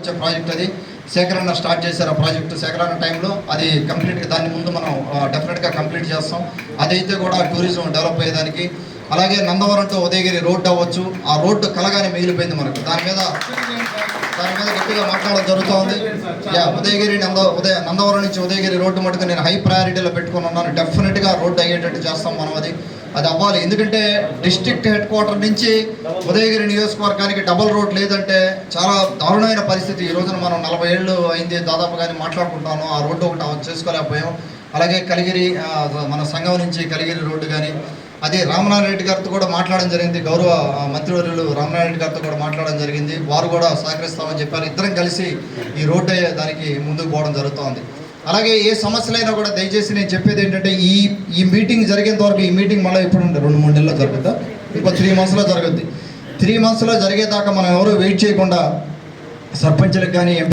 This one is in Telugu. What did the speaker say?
వచ్చే ప్రాజెక్ట్ అది. సేకరణ స్టార్ట్ చేశారు ఆ ప్రాజెక్టు సేకరణ టైంలో అది కంప్లీట్గా దాని ముందు మనం డెఫినెట్గా కంప్లీట్ చేస్తాం. అదైతే కూడా టూరిజం డెవలప్ అయ్యేదానికి. అలాగే నందవరం టు ఉదయగిరి రోడ్డు అవ్వచ్చు. ఆ రోడ్డు కలగానే మిగిలిపోయింది మనకు. దాని మీద దాని మీద గట్టిగా మాట్లాడడం జరుగుతుంది. యా ఉదయగిరి నంద ఉదయ నందవరం నుంచి ఉదయగిరి రోడ్డు మటుకు నేను హై ప్రయారిటీలో పెట్టుకుని ఉన్నాను. డెఫినెట్గా రోడ్డు అయ్యేటట్టు చేస్తాం మనం అది. అది అవ్వాలి. ఎందుకంటే డిస్ట్రిక్ట్ హెడ్ క్వార్టర్ నుంచి ఉదయగిరి నియోజకవర్గానికి డబుల్ రోడ్ లేదంటే చాలా దారుణమైన పరిస్థితి. ఈ రోజున మనం నలభై ఏళ్ళు అయింది దాదాపుగానే మాట్లాడుకుంటాను ఆ రోడ్డు ఒకటి చేసుకోలేకపోయాం. అలాగే కలిగిరి మన సంఘం నుంచి కలిగిరి రోడ్డు కానీ అదే రామనారాయణ రెడ్డి గారితో కూడా మాట్లాడడం జరిగింది. గౌరవ మంత్రివర్యులు రామనారాయణ రెడ్డి గారితో కూడా మాట్లాడడం జరిగింది. వారు కూడా సహకరిస్తామని చెప్పారు. ఇద్దరం కలిసి ఈ రోడ్డు అయ్యే దానికి ముందుకు పోవడం జరుగుతోంది. అలాగే ఏ సమస్యలైనా కూడా దయచేసి నేను చెప్పేది ఏంటంటే ఈ ఈ మీటింగ్ జరిగేంత వరకు ఈ మీటింగ్ మళ్ళీ ఇప్పుడు ఉంటుంది రెండు మూడు నెలల్లో జరుగుతుందా ఇంకో త్రీ మంత్స్లో జరుగుద్ది. త్రీ మంత్స్లో జరిగేదాకా మనం ఎవరు వెయిట్ చేయకుండా సర్పంచ్లకు కానీ